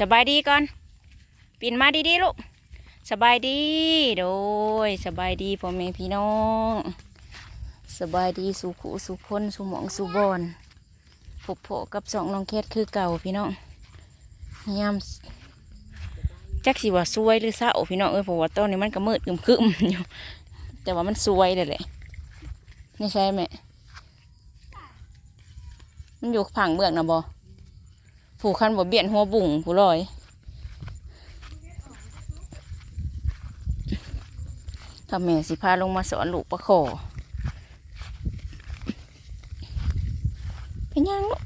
สบายดีก่อนปินมาดีๆลูกสบายดีโดยสบายดีพ่อแม่พี่น้องสบายดีสู่ขุสู่คนสู่หมองสู่บอนพบโผกับสองน้องแคทคือเก่าพี่น้องยามจักสิว่าสวยหรือเศร้าพี่น้องเอ้ยเพราะว่าตอนนี้มันก็มืดครึมอยู่แต่ว่ามันสวยเลยแหละนี่ใช่ไหมมันอยู่ผังเบือกนะบอ ผูกคันบ่เบียนหัวบุ่งผู้ลอยถ้าแม่สิพาลงมาสอนลูกประคอเป็นยังลูก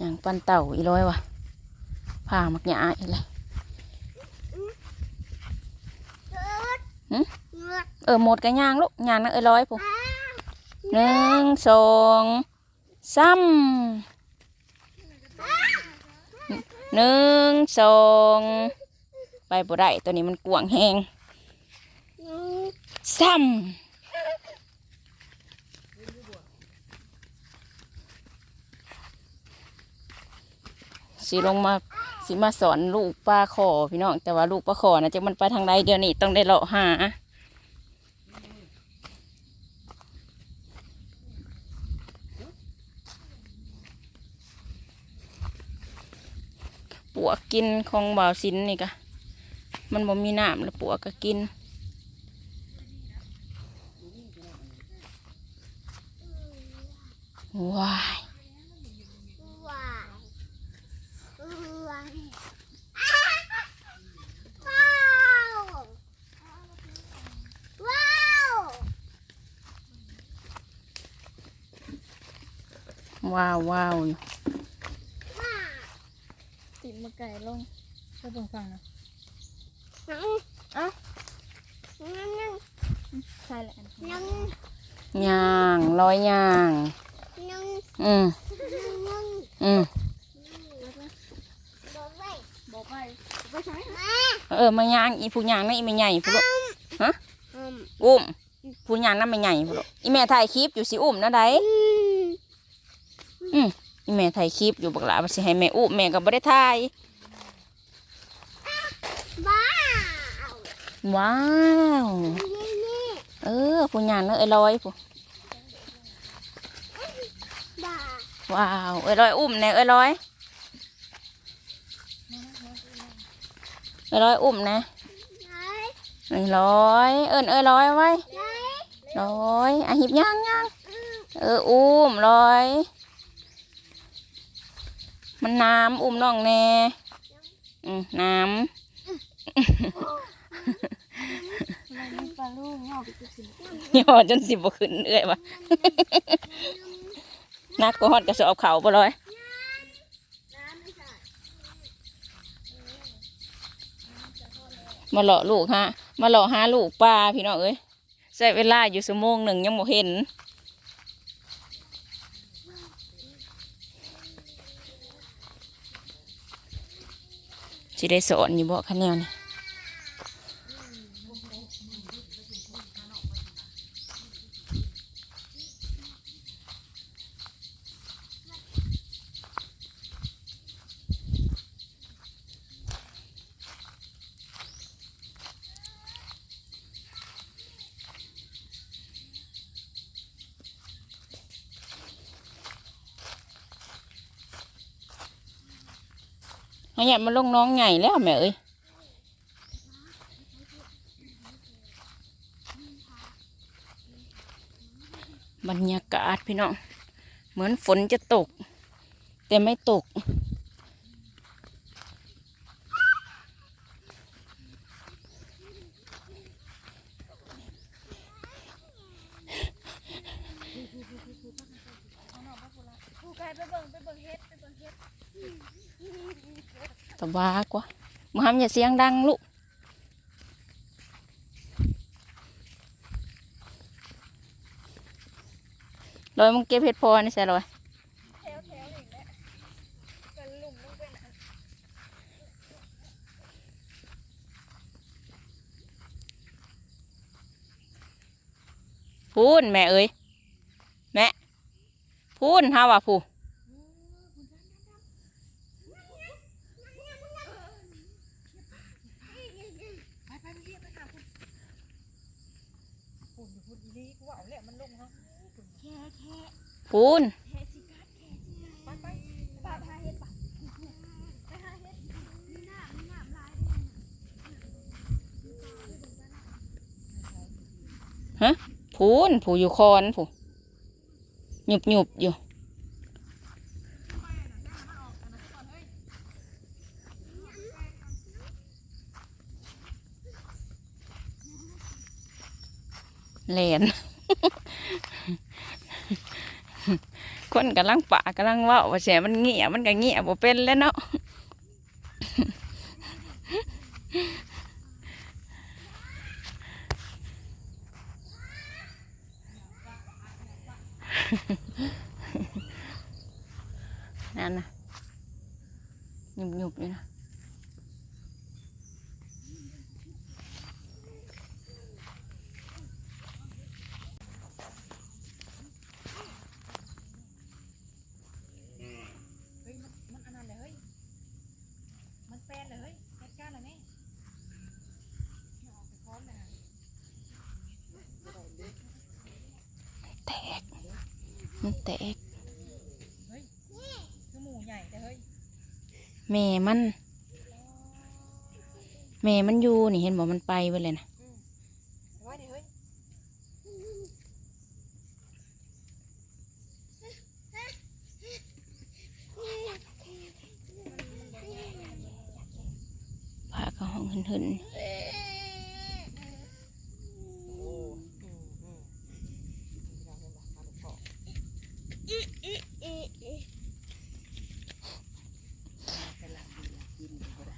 ยังปันเต่าอีร้อยวะพามักหยาอีกเลย เออหมดกันยางลูกยางนะเอ้ยร้อยปุ๊หนึ่งสองสามหนึ่งสองไปบ่ได้ตัวนี้มันกวางแหงซ้ำสิลงมาสิมาสอนลูกปลาขอพี่น้องแต่ว่าลูกปลาขอนะจะมันไปทางใดเดี๋ยวนี้ต้องได้เลาะหา ปวกกินของบ่าวสินนี่กะมันบ่มีน้ำแล้วปวกก็กินว้ายว้าวว้าวอยู่ ไก่ลงก็ตรงฝั่งนะเอ้าใช่แหละย่างร้อยย่าง อืมอืมบอกไปไปใช้เออมาย่างอีผู้ย่างนั่นอีไม่ใหญ่ผู้ลูกอุ้มผู้ย่างนั่นไม่ใหญ่ผู้ลูกอีแม่ถ่ายคลิปอยู่สิอุ้มนะไดอืมอีแม่ถ่ายคลิปอยู่บักหลาว่าสิให้แม่อุ้มแม่ก็บ่ได้ถ่าย ว้าว เออผู้ย่างนั่นเอ้ยร้อยผู้ว้าวเอ้ยร้อยอุ้มแน่เอ้ยร้อยเอ้ยร้อยอุ้มนะเอ้ยร้อย เอิ้นเอ้ยร้อยไว้ร้อยอะหิบย่างย่างเอออุ้มร้อย มันน้ำอุ้มน้องแน่อืมน้ไม่ ปลาลูกงอกไปสิำย่อจนสิบขึ้นเอ้ยวะนักก็ฮอดกระสอบเขาปะร้อยมาหล่อลูกฮะ มาหล่อหาลูกปลาพี่น้องเอ้ยใช้เวลาอยู่ชั่วโมงหนึ่งยังบ่เห็นสิได้สอนอยู่บ่คะแนนนี่ ให้ยมาลงน้องใหญ่แล้วแม่เอ้ยบรรยากาศพี่น้อง เหมือนฝนจะตก แต่ไม่ตก ผู้ไก่ไปเบิ่งไปเบิ่งเฮ็ดไปเบิ่งเฮ็ด ตะวากว่ามาทำอย่าเสียงดังลูกลอยมึงเก็บเห็ดพอนี่ใช่ลอยแถวแถวอีกแล้วกันหลุมลงไปน่ะพูนแม่เอ้ยแม่พูนฮาว่าผู้ ไปไปเรียกไปหาคุณคุณอยู่คุณอีลีกูว่าเอาแหละมันลงเนาะแค่แค่ พูนแค่สิกัดแค่สิไปไปไปหาเห็ดปะพูนผูอยู่คอนผูหยุบหยุบอยู่เลน คนกำลังปะกำลังว่าว่าเสียมันเงียมันก็เงียบ่เป็นแล้วเนาะนั่นนะหยุบหยุบอยู่นะ เฮ้ยมันมันอันนั้นเลยเฮ้ยมันแปลนเลยเฮ้ยจัดการเลยแม่เอาออกไปพร้อมเลยนะ แตก มันแตกคือหมูใหญ่แต่เฮ้ยแม่มัน แม่มันอยู่นี่เห็นบอกมันไปไปเลยนะเอาไว้ดิเฮ้ยพาเข้าห้องหึนหึน โอ้อืมอืมเราเป็นแบบมาดูเกาะเป็นหลักดีหลักกินก็ได้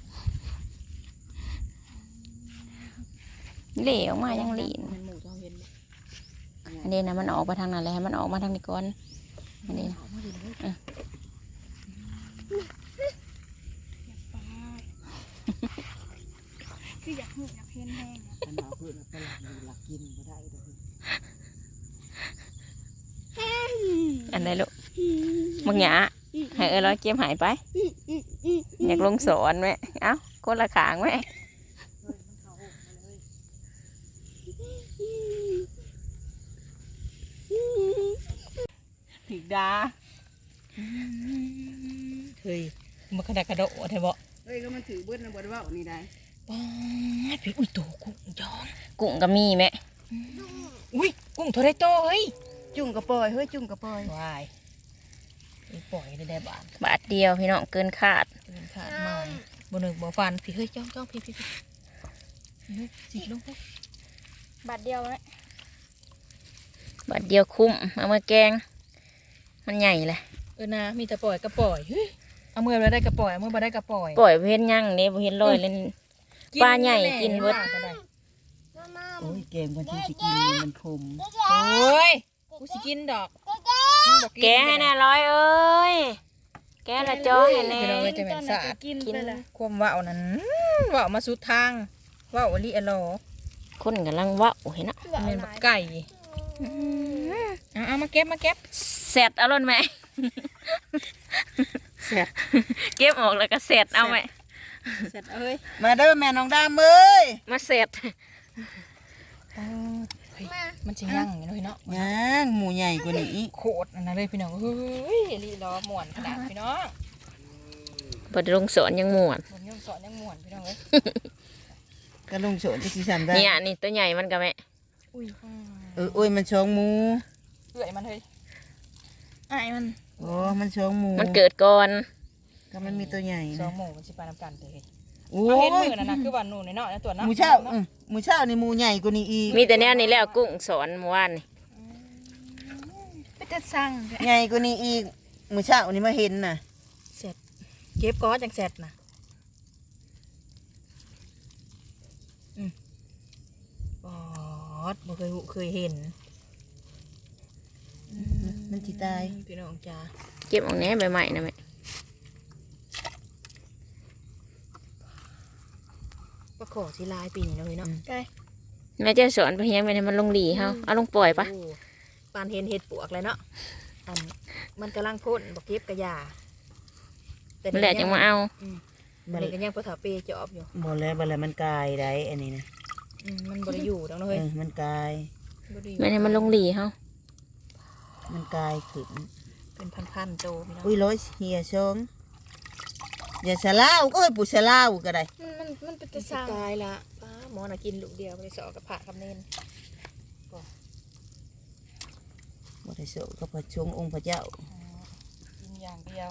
เหลวมายังหลีนมันอันนี้นะมันออกไปทางนั้นเลยมันออกมาทางนี้ก่อนอันนี้นะคืออยากหูอยากเห็นแห้งมันเอาพื่อนไปหลักดูหลักกินก็ได้เด้ออันใดลูกมึงหยาให้เออร้อยเกมหายไป อยากลงสอนไหมเอ้าคนละขางไหม เฮ้ยมันเข้าอกมาเลย ถึกดาเฮ้ยมันกระดกกระโดดใช่บ่เฮ้ยก็มันถือเบิ้ลนะบไดเว่านี่ได้ป้าดพี่อุ้ยโตกุ้งย้อนกุ้งก็มีไหมอุ้ยกุ้งโทรได้โตเฮ้ยจุ่งกระปล่อยเฮ้ยจุ่งกระปล่อยวายอีปล่อยได้ได้บาทบาทเดียวพี่น้องเกินคาดเกินขาดมาบ่หนึ่งบ่ฟันพี่เฮ้ยจ้องจ้องพี่พี่พี่เฮ้ยสิลงไปบาทเดียวนะบาทเดียวคุ้มเอามาแกง มันใหญ่เลยเออนะมีแต่ปล่อยก็ปล่อยเฮ้ยเอามือมาได้ก็ปล่อยเอามือมาได้ก็ปล่อยปล่อยเพื่อนย่างนี่เห็นลอยเล่นปลาใหญ่กินเบิดก็ได้โอ้ยเกมกันที่สิกินนี่มันคมโอ้ยกูสิกินดอกมึงบอกแกให้แน่ร้อยเอ้ยแกละจ้อยให้แน่พี่น้องเอ้ยจะแม่นสะอาด กินไปเลยความว่าวนั้นว่าวมาสุดทางว่าวอลีอลอคนกำลังเว่าเห็นเนาะ แม่นบักไก่เอาเอามาเก็บมาเก็บ เสร็จเอาล่นไหมเสร็จเก็บออกแล้วก็เสร็จเอาไหมเสร็จเอ้ยมาเด้อแม่น้องดามเอ้ยมาเสร็จเฮ้ยมันจะยั่งอยู่เนาะย่างหมูใหญ่กว่านี้อีกโคตรอันนั้นเลยพี่น้องเฮ้ยลีล้อม่วนขนาดพี่น้องบไดลงสอนยังม่วนมันยังสอนยังม่วนพี่น้องเอ้ยก็ลงโฉนจะสิสันได้เนี่ยนี่ตัวใหญ่มันก็แม่อุ้ยเออโอ้ยมันช่องหมูเอื่อยมันเฮ้ย ไอ้ายมันโอ้มันช่องหมูมันเกิดก่อนก็มันมีตัวใหญ่สอนะงหมูมันสิไปนำกันเลยโอ้เอาเห็นยมือนั่นนะคือว่าหนูในเนาะในตัวหเนาะมูเช่าอืมหมูเช่านี่หมูใหญ่กว่านี้อีกมีแต่แนวนี้แล้วกุ้งสอนเมื่อวานนี่ไม่จะสั่งใหญ่กว่านี้อีกหมูเช่านี่มาเห็นน่ะเสร็จเก็บก้อนจังเสร็จนะอืมบอดบ่เคยหูเคยเห็น มันสิตายพี่น้องจ้าเก็บออกแหน่ใบใหม่นะแม่ปลาขอที่ลายปีนี้เนาะพี่เนาะใกล้แม่จะสอนไปเฮียงไปให้มันลงหลีเฮาเอาลงปล่อยปะโปานเห็นเห็ดปวกเลยเนาะอันมันกำลังพ่นบอกเก็บกระยาแต่มันแหละจังมาเอามันนี่ก็ยังปะถาเปจอบอยู่บ่แล้วบ่แล้วมันกายได้อันนี้นะอืมมันบริอยู่ตรงนั้นเอเฮ้ยอมันกายบ่ได้อยู่แม่ให้มันลงหลีเฮา มันกายขึ้น เป็นพันๆโตพี่น้องอุ้ยร้อยเฮียชงอย่าสะลาวก็ให้ปู่สะลาวก็ได้มันมันเป็นตะสกายละป้าหมอน่ะกินลูกเดียวไม่ได้สอกับผักกับเนนบ่ได้โสก็พระชงองค์พระเจ้ากินอย่างเดียว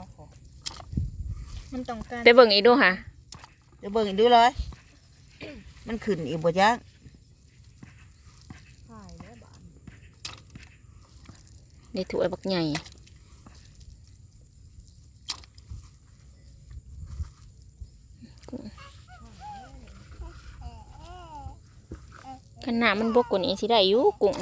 มันต้องการไปเบิ่งอีกดูค่ะเดี๋ยวเบิ่งอีกดูเลย มันขึ้นอีกบ่จัก ขายแล้วบ้าน ในถ้วยบักใหญ่ขนาดมันบกกว่านี้สิได้อยู่กุ้ง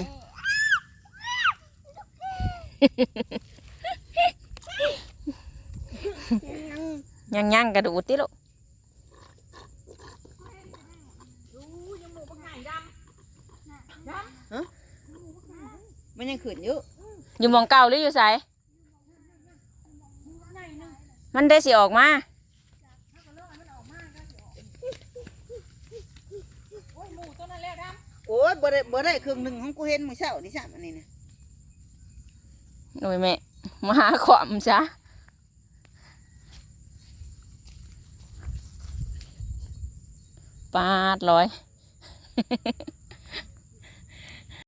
ยังยังๆกระดูดติลูกมันยังขึ้นอยู่อ ยู่หมองเก่าหรืออยู่ไสมันได้สิออกมา โอ้ยบ่ได้บ่ได้ครึ่งหนึงของกูเห็นมื้อเช้านี่ซ้ำอันนี้นะโอ้ยแม่มาหาขวามซะปาดร้อย